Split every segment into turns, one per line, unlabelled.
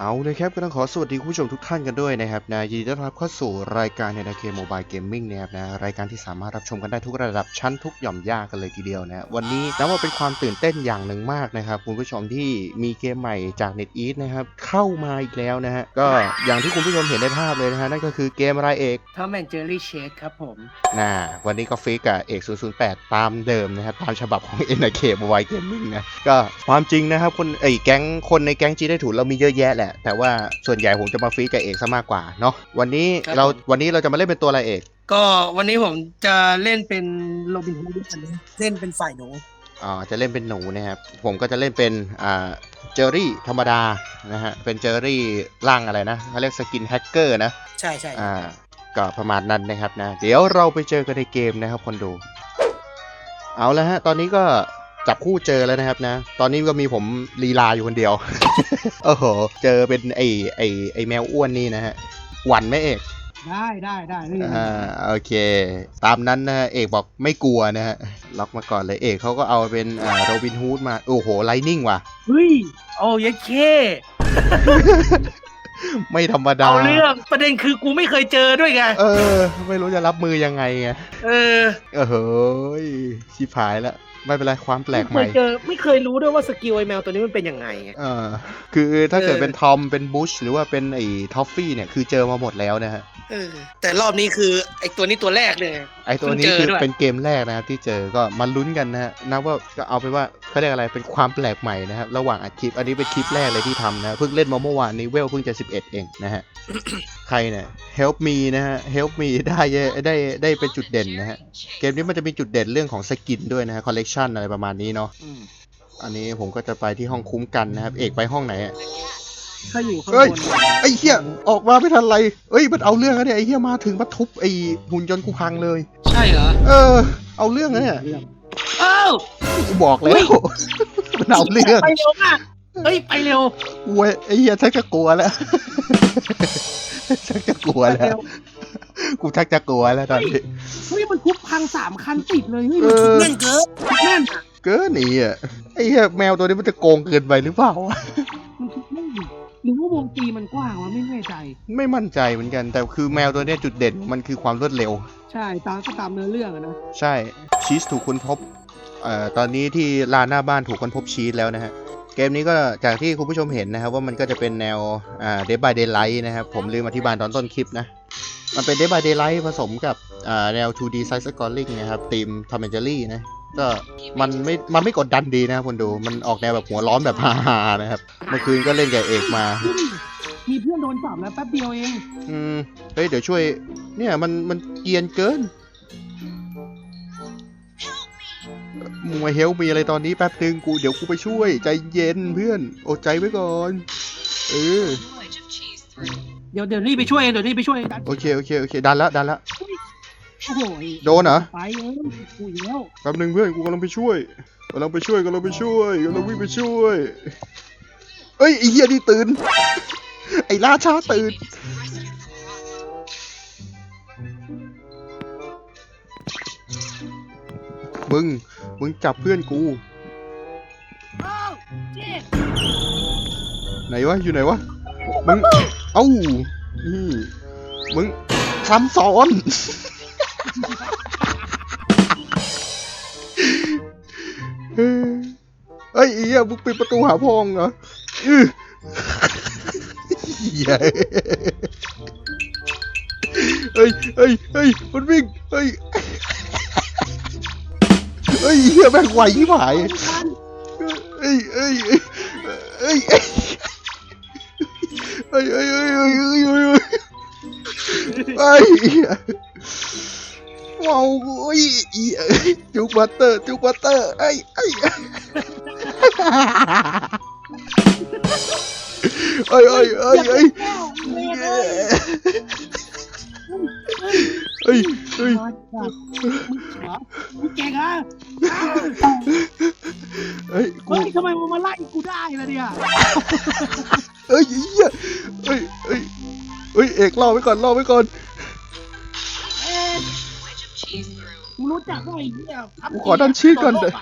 เอาเลยครับก็ต้องขอสวัสดีคุณผู้ชมทุกท่านกันด้วยนะครับนะยินดีต้อนรับเข้าสู่รายการในนาเคโมบายเกมมิ่งนะครับนะรายการที่สามารถรับชมกันได้ทุกระดับชั้นทุกหย่อมย่ากันเลยทีเดียวนะวันนี้นับว่าเป็นความตื่นเต้นอย่างหนึ่งมากนะครับคุณผู้ชมที่มีเกมใหม่จาก NetEase นะครับเข้ามาอีกแล้วนะฮะก็อย่างที่คุณผู้ชมเห็นในภาพเลยนะฮะนั่นก็คือเกมอะไรเอก
ทอมแอนเจอรี่เชคครับผม
น่าวันนี้ก็ฟิกกับเอก008 ตามเดิมนะครับตามฉบับของ NRK Mobile Gaming นะก็ความจริงนะครับคนไอ้แก๊งคนในแก๊งจีได้ถูกเรามีเยอะแยะแหละ แต่ว่าส่วนใหญ่ผมจะมาฟิกกับเอกซะมากกว่าเนาะวันนี้
ครับ
เรา
ผม
วันนี้เราจะมาเล่นเป็นตัวอะไรเอก
ก็วันนี้ผมจะเล่นเป็นโรบินฮูดด้วยกันนะเล่นเป็นฝ่ายหนู
อ่าจะเล่นเป็นหนูนะครับผมก็จะเล่นเป็นอ่าเจอรี่ธรรมดานะฮะเป็นเจอรี่ร่างอะไรนะเขาเรียกสกินแฮกเกอร์นะ
ใช่ใช่
อ่าก็ประมาณนั้นนะครับนะ เดี๋ยวเราไปเจอกันในเกมนะครับคนดู เอาแล้วฮะ ตอนนี้ก็ จับคู่เจอแล้วนะครับนะ ตอนนี้ก็มีผมลีลาอยู่คนเดียว โอ้โห เจอเป็นไอไอไอแมวอ้วนนี่นะฮะ หวั่นไหมเอก
ได้ได้ได้ไม่มี
อ่าโอเค ตามนั้นนะฮะเอกบอกไม่กลัวนะฮะ ล็อกมาก่อนเลยเอกเขาก็เอาเป็นอ่าโรบินฮูดมา โอ้โหไลนิ่งว่ะ
เฮ้ย โอ้ยดเค
ไม่ธรรมดา
เอาเรื่องประเด็นคือกูไม่เคยเจอด้วยไง
เออ ไม่รู้จะรับมือยังไงไง
เออ
เออเฮ้ยชิบหายแล้ว ไม่เป็นไรความแปลกให
ไม่
ม่
เคยเจอไม่เคยรู้ด้วยว่าสกิลไอแมวตัวนี้มันเป็นยังไงไง
เออคือถ้าเกิด
เออ
เป็นทอมเป็นบุชหรือว่าเป็นไอ้ทอฟฟี่เนี่ยคือเจอมาหมดแล้วนะฮะ
เออแต่รอบนี้คือไอตัวนี้ตัวแรกเลย
ไอ้ตัวนี้
เพิ่งเจอ
คือ
ด้วย
เป็นเกมแรกนะครับที่เจอก็มาลุ้นกันนะฮะนับว่าก็เอาไปนว่าเขาเรียกอะไรเป็นความแปลกใหม่นะครับระหว่างอัดคลิป อันนี้เป็นคลิปแรกเลยที่ทำนะเพิ่งเล่นมาเมื่อวานนี้เวลเพิ่งจะ 11 เองนะฮะใครเนี่ย help me นะฮะ help me ได้ได้ได้เป็นจุดเด่นนะฮะเกมนี้มันจะมีจุดเด่นเรื่องของสกินด้วยนะฮะ collection อะไรประมาณนี้เนาะ
อืม
อันนี้ผมก็จะไปที่ห้องคุ้มกันนะครับ เอกไปห้องไหนอะ
ถ้าอยู่ข้าง
เอ้ย
บน
ไอ้เหี้ยออกมาไม่ทันไรเอ้ยมันเอาเรื่องนะเนี่ยไอ้เหี้ยมาถึงมาทุบไอ้หุ่นยนต์กูพังเลย
ใช่เหรอ
เออ เอาเรื่องนะเนี่ย
เอ้า
กูบอกแล้ว มันเอาเรื่อง
ไปเร็วมากเฮ้ยไปเร็ว
กูไอ้เหี้ยชักจะกลัวแล้ว ชักจะกลัว
ไป
แล้ว
เร็ว
กูชักจะกลัวแล้วตอนนี้
เฮ้ยมันทุบพังสามคันติดเลยเฮ้ย
เอ
มัน
อ
ทุบแน่นเกินทุบแน่นอะ
เกินหนีอะไอ้เหี้ยแมวตัวนี้มันจะโกงเกินไปหรือเปล่าวะ
ว่าวงตีมันกว้างวะไม่แน่ใจ
ไม่มั่นใจเหมือนกัน แต่คือแมวตัวเนี้ยจุดเด่นมันคือความรวดเร็ว
ใช่ตามก็ตามเนื้อเรื่องอะนะ
ใช่ชีสถูกค้นพบเอ่อตอนนี้ที่ลานหน้าบ้านถูกค้นพบชีสแล้วนะฮะ เกมนี้ก็จากที่คุณผู้ชมเห็นนะครับ ว่ามันก็จะเป็นแนวอ่า Dead by Daylight นะครับ ผมลืมอธิบายตอนต้นคลิปนะ มันเป็น Dead by Daylight ผสมกับอ่าแนว 2D side scrolling นะครับทีม Tom and Jerry นะ ก็มันไม่มันไม่กดดันดีนะครับคนดูมันออกแนวแบบหัวร้อนแบบฮาๆนะครับเมื่อคืนก็เล่นกับเอกมา
มีเพื่อนโดนจับแล้วแป๊บเดียวเอง
อืมเฮ้ยเดี๋ยวช่วย เนี่ยมันมันเกรียนเกินมึงมาเฮลมีอะไรตอนนี้แป๊บนึงกูเดี๋ยวกูไปช่วย ใจเย็นเพื่อนอดใจไว้ก่อน เออ
เดี๋ยวเดี๋ยวนี่ไปช่วยเองเดี๋ยวนี่ไปช่วยเองดัน
โอเคโอเคโอเคดันละดันละ
โอ้โห
โดนเหรอ
ไปเองกูอีกแล้ว
แป๊บนึงเพื่อนกูกำลังไปช่วยกำลังไปช่วยกำลังไปช่วยกำลังวิ่งไปช่วยเอ้ยไอ้เหี้ยนี่ตื่น ไอ้ราชาตื่น มึง มึงจับเพื่อนกู ไหนวะ อยู่ไหนวะ มึง เอ้านี่มึงซ้ำซ้อน เฮ้ยเอ้ยไอ้เหี้ยมึงปิดประตูหาพองเหรออื้อเหี้ยเฮ้ยเฮ้ยเฮ้ยมันวิ่งเฮ้ยเฮ้ยเหี้ยแม่งไหวที่หายเฮ้ยเฮ้ยเฮ้ยเฮ้ยเฮ้ยเฮ้ยเฮ้ยเฮ้ยเฮ้ย ว้าวโอ้ยอีเอ้ยจุกบัตเตอร์จุกบัตเตอร์ไอ้ไอ้เอ้ยเอ้ยเอ้ยเอ้ยเอ้ยเอ้ย
มาจับมึงเหรอมึงเก่งอะ
เอ้ยกู
เฮ้ยทำไมมึงมาไล่กูได้ล่ะเนี่ย
เอ้ยเหี้ยเอ้ยเอ้ยเอ้ยเอกรอไว้ก่อนรอไว้ก่อน
เอ๊ะ มึงรู้จักว่าไอ้เหี้ยทัพ
กูขอดันชื่อก่อน
โด
เดี๋
โล
ยว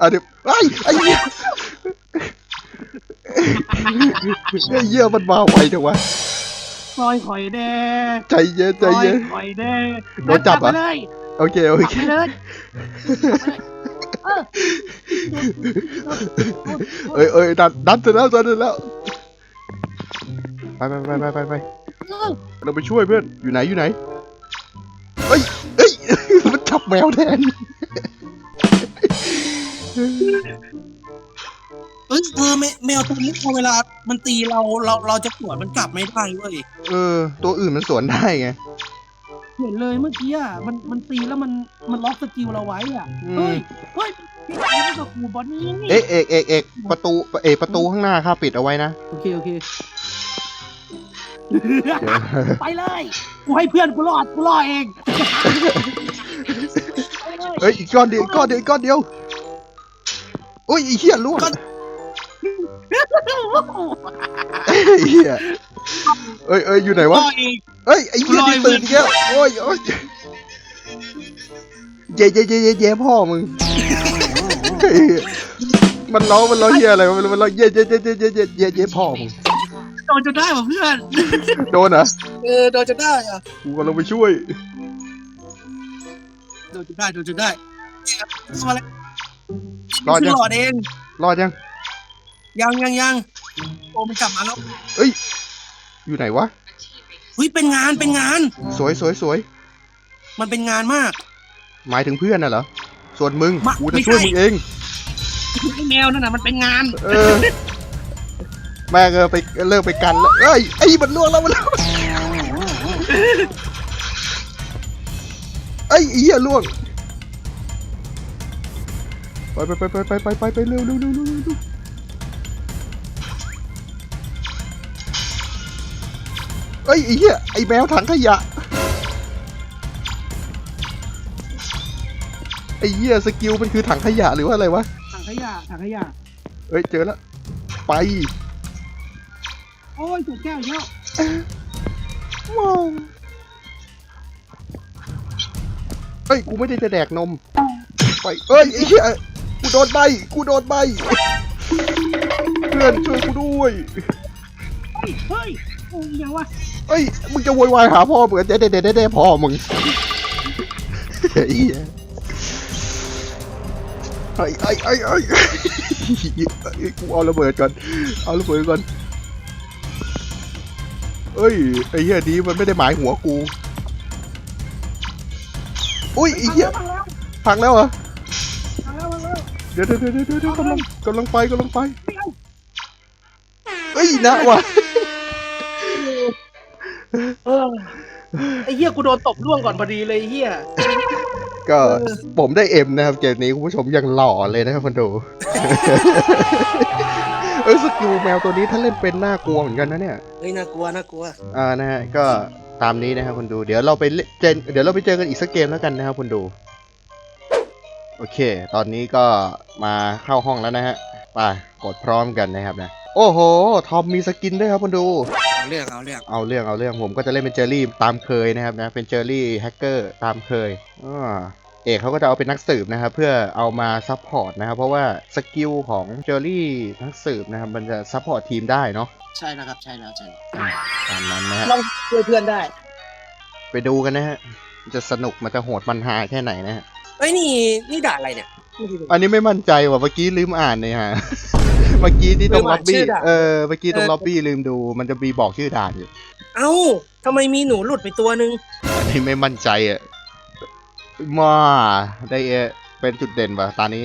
อะเดี๋ยวไอ้ไอ้เหี้ยไอ้เหี้ยมันมาไวจังวะ
ซอยข่อยแน่
ใจเย็นใจ
ซอย
เย็น
ข่อยแน่
โดนจับเหรอ
ไปเลย
โอเคโอ
จับ
เค
ไปเลยเออ
เอ้ยเอ้ยดันดันเสร็จแล้วดันเสร็จแล้วไปไปไปไปไปไป
เออ
เราไปช่วยเพื่อนอยู่ไหนอยู่ไหนเอ้ยเอ้ย มันจับแมวแทน
เอ้ยเออแมแมวตัวนี้พอเวลามันตีเราเราเราจะปวดมันกลับไม่ได้เว้ย
เออ ตัวอื่นมันสวนได้ไง
เห็นเลยเมื่อกี้อะมันมันตีแล้วมันมันล็อกสกิลเราไว้อะ
อืม
เฮ้ยเฮ้ยพี่ชายนี่กับกูบอลนี้นี่
เอ๊ะเอกเอกเอกประตูเอกประตูข้างหน้าข้าปิดเอาไว้นะ
โอเคโอเค ไปเลย กูให้เพื่อนกูรอดกูรอดเองเฮ้ย
อีกก้อนเดียวก้อนเดียวก้อนเดียวโอ้ยอ้เหี้ยล่วไอ้เฮี้ยเอ้ยเอ้ยอยู่ไหนวะเอ้ยไอ้เหี้ยนี่ตื่นอีกแล้วโอ้ยโอ้ยเย้เย้เย้เย้เยพ่อมึงมันร้องมันร้องเหี้ยอะไรมันร้องเย้เย้เย้เย้เย้เย้เย้พ่อมึง
ดนจนได้ว่ะเพื่อน
โดนเหรอ
เออโดนจนได้อะ
กูกำลังไปช่วย
โดนจนได้โดนจนได้เข้ามาแล้ว
รอด
คือ
ยัง
หลอดเอง
รอดยัง
ยังยังยังโอ้มันกลับมาแล้ว
เอ้ยอยู่ไหนวะ
เฮ้ยเป็นงานเป็นงาน
สวยสวยสวย
มันเป็นงานมาก
หมายถึงเพื่อนน่ะเหรอ ส่วนมึง
มา
กู
ไม่
จะช่วย
ใช่
มึงเอง
ไอ้แมวนั่นน่ะมันเป็นงาน
เออ แม่งเออไปเลิกไปกันแล้วเอ้ยไอ้มันล่วงแล้วมันล่วงไอ้เอี้ยล่วงไปไปไปไปไปไปไปไปเร็วเร็วเร็วเร็วเร็วไอ้เอี้ยไอ้แมวถังขยะไอ้เหี้ยสกิลมันคือถังขยะหรือว่าอะไรวะ
ถังขยะถังขยะ
เอ้ยเจอแล้วไป
โอ้ยถูกแก้วอีกแล้ว
ว้าวเอ้ย กูไม่ได้จะแดกนม ไป เอ้ยไอ้เหี้ยกูโดนใบ กูโดนใบ เพื่อนช่วยกูด้วย
เฮ้ยเฮ้ยโอ้ยยังวะ
เอ้ย มึงจะโวยวายหาพ่อมึงเด็ดเด็ดเด็ดเด็ดพ่อมึงไอ้เหี้ยไอ้ไอ้ไอ้ไอ้ไอ้กูเอาระเบิดก่อน เอาระเบิดก่อนเอ้ยไอ้เหี้ยนี้มันไม่ได้หมายหัวกู อุ้ยไอ้เหี้ย
พังแล้ว
พังแล้วเหรอ
พังแล้วพังแล้ว
เดี๋ยวเดี๋ยวเดี๋ยวเดี๋ยวเดี๋ยวกำลังกำลังไปกำลังไป
ไม่เอา
เอ้ยนะวะ
เออไอ้เหี้ยกูโดนตบล่วงก่อนพอดีเลยไอ้เหี้ย
ก็ผมได้เอ็มนะครับเกมนี้คุณผู้ชมยังหล่อเลยนะครับคนดู เออสกิลแมวตัวนี้ถ้าเล่นเป็นน่ากลัวเหมือนกันนะเนี่ย
เฮ้ยน่ากลัวน่ากลัว
อ่านะฮะก็ตามนี้นะครับคนดู เดี๋ยวเราไปเล่นเจนเดี๋ยวเราไปเจอกันอีกสักเกมแล้วกันนะครับคนดู โอเค ตอนนี้ก็มาเข้าห้องแล้วนะฮะไปกดพร้อมกันนะครับนะ โอ้โห ทอมมีสกินด้วยครับคนดู
เอาเรื่องเอาเรื่อง
เอาเรื่องเอาเรื่องผมก็จะเล่นเป็นเจอรี่ตามเคยนะครับนะ เป็นเจอรี่แฮกเกอร์ตามเคยอ่า เอกเขาก็จะเอาเป็นนักสืบนะครับ เพื่อเอามาซัพพอร์ตนะครับ เพราะว่าสกิลของเจอรี่นักสืบนะครับ มันจะซัพพอร์ตทีมได้เนาะ
ใช่แล้วครับใช่แล้วใช่แล้ว
ตามนั้นนะฮะ
ลองช่วยเพื่อนได้
ไปดูกันนะฮะมันจะสนุกมันจะโหดมันหาแค่ไหนนะฮะ
เอ้ยนี่นี่ด่าอะไรเนี่ย
อันนี้ไม่มั่นใจว่ะเมื่อกี้ลืมอ่านเลยฮะเมื่อกี้ที่ตรง
ลืม
ล็
อ่า
อนบบี้
ชื่อด่าน
เออเมื่อกี้ตรง
เออ
ล็อบบี้ลืมดู มันจะมีบอกชื่อด่านอยู่
เอ้าทำไมมีหนูหลุดไปตัวนึง
อันนี้ไม่มั่นใจอะ มาได้เอเป็นจุดเด่นป่ะตอนนี้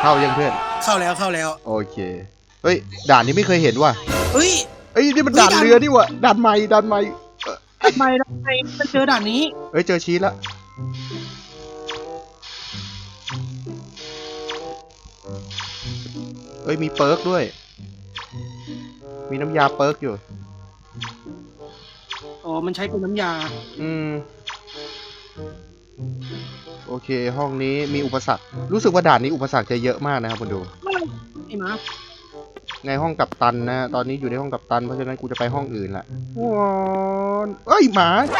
เข้ายังเพื่อน
เข้าแล้วเข้าแล้ว
โอเค เฮ้ย ด่านนี้ไม่เคยเห็นว่ะ
เฮ้ย
เอ้ยนี่มัน
เฮ้ย
ด่าน
ด่าน
เรือนี่ว่ะด่านใหม่ด่านใหม่
ทำไมทำไมมันเจอด่านนี้
เอ้ยเจอชีสละเอ้ยมีเปิร์กด้วย มีน้ำยาเปิร์กอยู่
อ๋อ มันใช้เป็นน้ำยา
อืม โอเค ห้องนี้มีอุปสรรค รู้สึกว่าด่านนี้อุปสรรคจะเยอะมากนะครับคุณดู
ไอ้หมา
ในห้องกัปตันนะ ตอนนี้อยู่ในห้องกัปตัน เพราะฉะนั้นกูจะไปห้องอื่นละว้าวเอ้ยหมาไ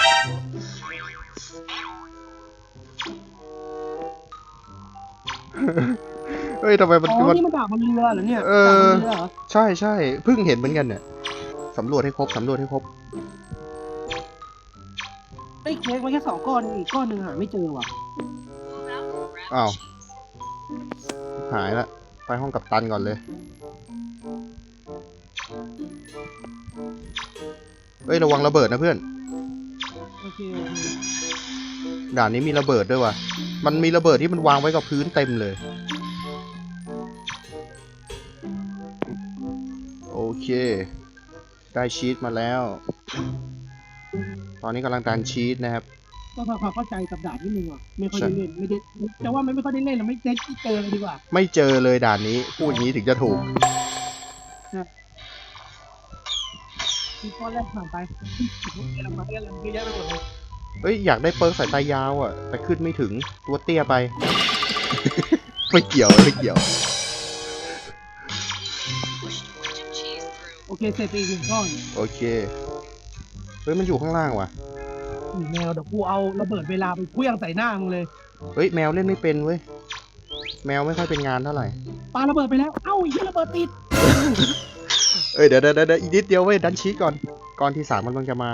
เฮ้ยทำไมมัน
อ๋อ
มัน
นี่มันดาบบนเรือเหรอเนี่ย
เออ
ดาบบนเรือเหรอ
ใช่ใช่เพิ่งเห็นเหมือนกันเนี่ยสำรวจให้ครบสำรวจให้ครบ
ไอ้ยเค้กมาแค่สองก้อนเองอีกก้อนหนึ่งหาไม่เจอว่ะ
อ้าว หายละไปห้องกับตันก่อนเลย เฮ้ย ระวังระเบิดนะเพื่อน
โอเคโอเค
ด่านนี้มีระเบิดด้วยว่ะ มันมีระเบิดที่มันวางไว้กับพื้นเต็มเลย โอเค ได้ชีสมาแล้ว ตอนนี้กำลังดันชีสนะครับ
ก็พอเข้าใจกับดาบนิดนึงว่ะไม่ค่อยได้เล่นไม่ได้แต่ว่าไม่ไม่ค่อยได้เล่นแล้วไม่ได้เจอเลยดีกว่า
ไม่เจอเลยด่านนี้พูดอย่างนี้ถึงจะถูก
ที่ก้อนแรกผ่านไปเล่นมาเล่นเยอะแยะไปหมดเลย
เฮ้ยอยากได้เปิร์กสายตายาวอะ แต่ขึ้นไม่ถึงตัวเตี้ยไปไม่เกี่ยวไม่เกี่ยว
โอเคเสร็จไปอีกหนึ่งก้อน
โอเค เฮ้ยมันอยู่ข้างล่างว่ะ
นี่แมวเดี๋ยวกูเอาระเบิดเวลาไปเคลื่องใส่หน้ามึงเลย
เฮ้ยแมวเล่นไม่เป็นเว้ย แมวไม่ค่อยเป็นงานเท่าไหร่
ปาระเบิดไปแล้ว เอ้าไอ้เหี้ยระเบิดติด
เอ้ยเดี๋ยวเดี๋ยวเดี๋ยวอีกนิดเดียวเว้ยดันชีสก่อน ก้อนที่สามกำลังจะมา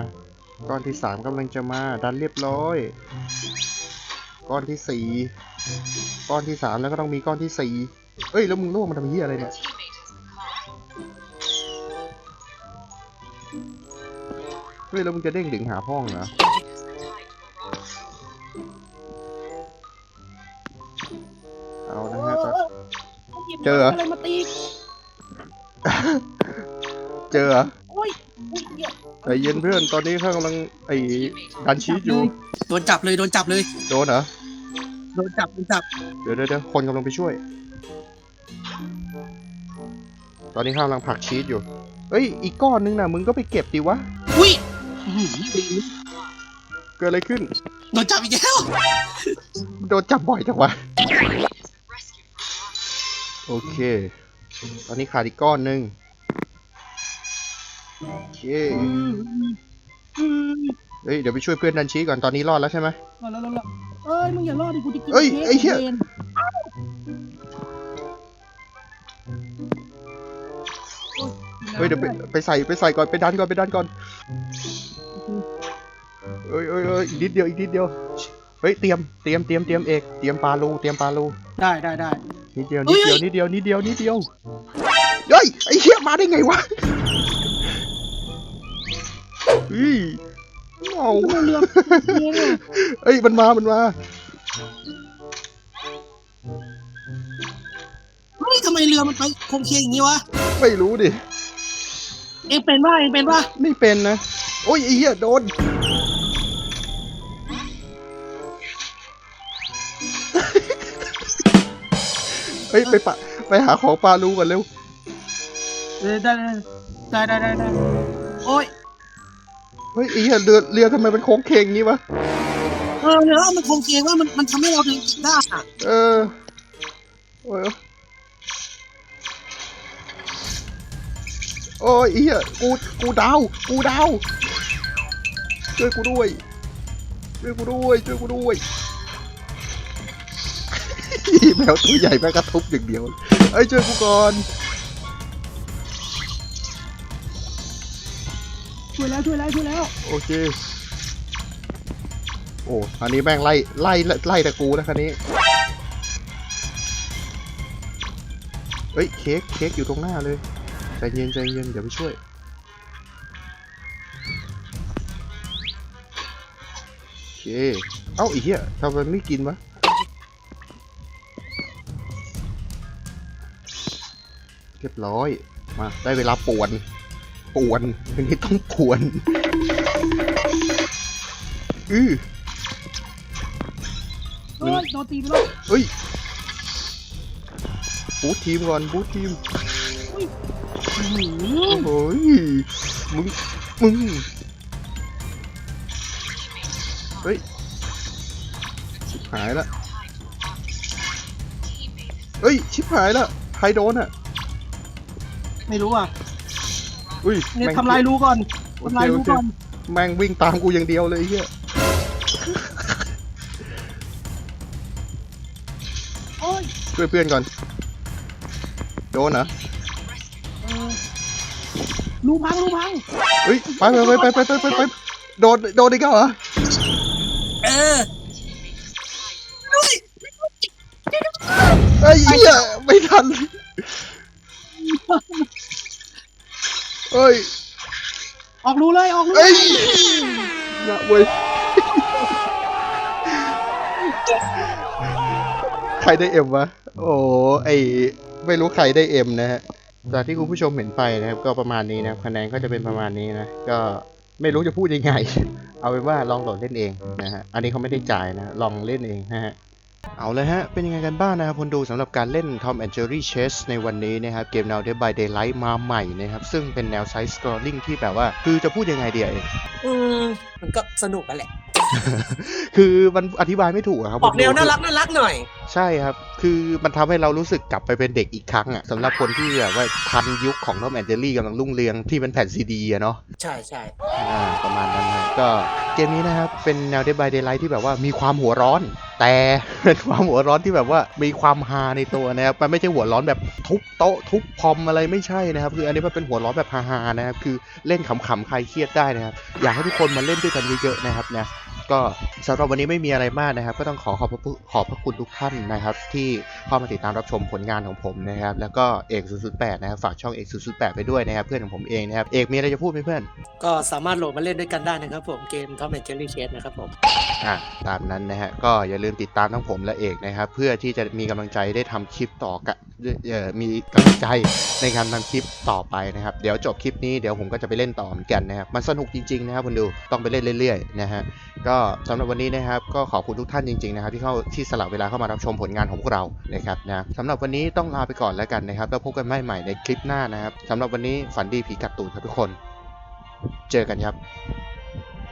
ก้อนที่สามกำลังจะมา ดันเรียบร้อย ก้อนที่สี่ ก้อนที่สามแล้วก็ต้องมีก้อนที่สี่เอ้ยแล้วมึงล่วงมันทำเหี้ยอะไรเนี่ย เฮ้ยแล้วมึงจะเด้งดึงหาพ่องเหรอเอานะฮะตอนเจอเหรอ
อะไรมาตี
เจอเหรอ
โอ้ยอุ้ยเหี้ย
ใจเย็นเพื่อนตอนนี้ข้ากำลังไอ้ดันชีสอยู่
โดนจับเลยโดนจับเลย
โดนเหรอ
โดนจับโดนจับ
เดี๋ยวเดี๋ยวเดี๋ยวคนกำลังไปช่วย ตอนนี้ข้ากำลังผลักชีสอยู่เอ้ยอีกก้อนนึงนะมึงก็ไปเก็บดิวะ
อุ้ย
อื้อหือดี
เกิดอะไรขึ้น
โดนจับอีกแล้ว
โดนจับบ่อยจังวะ โอเค ตอนนี้ขาดอีกก้อนหนึ่งโอเค
อืมอืมอืม
เฮ้ย เดี๋ยวไปช่วยเพื่อนดันชีสก่อน ตอนนี้รอดแล้วใช่ไหม
รอดแล้วรอดแล้วเอ้ย มึงอย่ารอดดิกูจะกิน
เอ้ย
ค้ก
ไอ้เหี้ย
วน
เฮ้ย เดี๋ยวไปไปใส่ไปใส่ก่อนไปดันก่อนไปดันก่อน เอ้ยเอ้ยเอ้ยอีกนิดเดียวอีกนิดเดียวเฮ้ยเตรียมเตรียมเตรียมเตรียมเอกเตรียมปลาลูเตรียมปลาลู
ได้ได้ได้
นิดเดียวนิดเดียวนิดเดียวนิดเดียวนิดเดียวเฮ้ยไอ้เหี้ยมาได้ไงวะเฮ้ยเอา
ทำไมเรือเรือเนี่ย
เอ้ยมันมามันมา
เฮ้ยทำไมเรือมันไปโคงเคงอย่างนี้วะ
ไม่รู้ดิ
เองเป็นว่าเองเป็นว่า
ไม่เป็นนะโอ้ยไอ้เหี้ยโดน เฮ้ยไปปะไปหาของปลาลูก่อนเร็ว
ได้ได้ได้ได้ได้ได้โอ้ย
เฮ้ยไอ้เหี้ยเรือเรือทำไมมันโค้งเคงงี้วะ
เออเรือมันโคงเคงว่ามันมันทำให้เราถึงได้อะ
เออโอ้ยโอ้ยไอ้เหี้ยกูกูดาวกูดาวช่วยกูด้วยช่วยกูด้วยช่วยกูด้วย แมวตัวใหญ่แม่งกระทุบอย่างเดียวเอ้ยช่วยกูก่อน
ช่วยแล้วช่วยแล้วช่วยแล้ว
โอเค โอ้อันนี้แม่งไล่ไล่ไล่แต่กูนะคันนี้เฮ้ยเค้กเค้กอยู่ตรงหน้าเลยใจเย็นใจเย็นเดี๋ยวไปช่วยโอเคเอ้าไอีเหี้ยทำไมไม่กินวะ เรียบร้อย มาได้เวลาป่วน ป่วนอันนี้ต้องป่วน อือ
เฮ้ยโดนตีไปแล้ว
เฮ้ย บูททีมก่อน บูททีม
อื้อหือ
โอ้ย มึง มึง เฮ้ยชิบหายละ เฮ้ย ชิบหายละ ใครโดนอะ
ไม่รู้อะ
อุ้ย
เนี่ย
แม่ง
ทำลายรูก่อน
โอ
ทำ
เค
ลาย
โอ
รู
เค
ก่อน
แม่งวิ่งตามกูอย่างเดียวเลยไอ้เฮีย
โอ้ย
ช่วยเพื่อนก่อน โดนเหรอ
เออรูพังรูพัง
เฮ้ยไปไปไปไปไปไปไปโดนโดนอีกแล้วเหรอ
เออดูสิ
ไอ้ยเหี้ยไม่ทัน เฮ้ย
ออกรูเลยออกรู
เอ้ยนะเว้ยใครได้เอ็มวะ โอ้ไอไม่รู้ใครได้เอ็มนะฮะ จากที่คุณผู้ชมเห็นไปนะครับ ก็ประมาณนี้นะครับคะแนนก็จะเป็นประมาณนี้นะ ก็ไม่รู้จะพูดยังไง เอาเป็นว่าลองโหลดเล่นเองนะฮะ อันนี้เขาไม่ได้จ่ายนะ ลองเล่นเองนะฮะ เอาเลยฮะ เป็นยังไงกันบ้างนะครับคนดูสำหรับการเล่น Tom and Jerry Chess ในวันนี้นะครับ เกมแนว Dead by Daylight มาใหม่นะครับ ซึ่งเป็นแนว Side Scrolling ที่แบบว่า คือจะพูดยังไงเดีย
อืมมันก็สนุกกันแหละ
คือมันอธิบายไม่ถูกอะครับ
ออกแนว
ผมดู
น่ารักน่ารักหน่อย
ใช่ครับ คือมันทำให้เรารู้สึกกลับไปเป็นเด็กอีกครั้งอะสำหรับคนที่แบบว่าทันยุคของ Tom and Jerry กำลังรุ่งเรืองที่เป็นแผ่นซีดีอะเนาะ
ใช่ใช่
อ่าประมาณนั้นนะก็เกมนี้นะครับ เป็นแนว Dead by Daylight ที่แบบว่ามีความหัวร้อน แต่เป็นความหัวร้อนที่แบบว่ามีความฮาในตัวนะครับมันไม่ใช่หัวร้อนแบบทุบโต๊ะทุบพอมอะไรไม่ใช่นะครับ คืออันนี้มันเป็นหัวร้อนแบบฮาๆนะครับคือเล่นขำๆใครเครียดได้นะครับอยากให้ทุกคนมาเล่นด้วยกันเยอะๆนะครับนะ ก็สำหรับวันนี้ไม่มีอะไรมากนะครับ ก็ต้องขอขอบพระคุณขอบพระคุณทุกท่านนะครับ ที่เข้ามาติดตามรับชมผลงานของผมนะครับ แล้วก็เอก008นะครับฝากช่องเอก008ไปด้วยนะครับ เพื่อนของผมเองนะครับ เอกมีอะไรจะพูดไหมเพื่อน
ก็สามารถโหลดมาเล่นด้วยกันได้นะครับผมเกม Tom and Jerry Chase นะครับผม
อะตามนั้นนะฮะก็อย่าลืมติดตามทั้งผมและเอกนะครับ เพื่อที่จะมีกำลังใจได้ทำคลิปต่อกะเอ่อมีกำลังใจในการทำคลิปต่อไปนะครับ เดี๋ยวจบคลิปนี้เดี๋ยวผมก็จะไปเล่นต่อเหมือนกันนะครับมันสนุกจริงๆนะครับคุณดูต้องไปเล่นเรื่อยๆนะฮะก็สำหรับวันนี้นะครับก็ขอบคุณทุกท่านจริงๆนะครับที่เข้าที่สละเวลาเข้ามารับชมผลงานของพวกเรานะครับนะสำหรับวันนี้ต้องลาไปก่อนแล้วกันนะครับ แล้วพบกันใหม่ในคลิปหน้านะครับสำหรับวันนี้ฝันดีผีกัดตูนครับทุกคน เจอกันครับ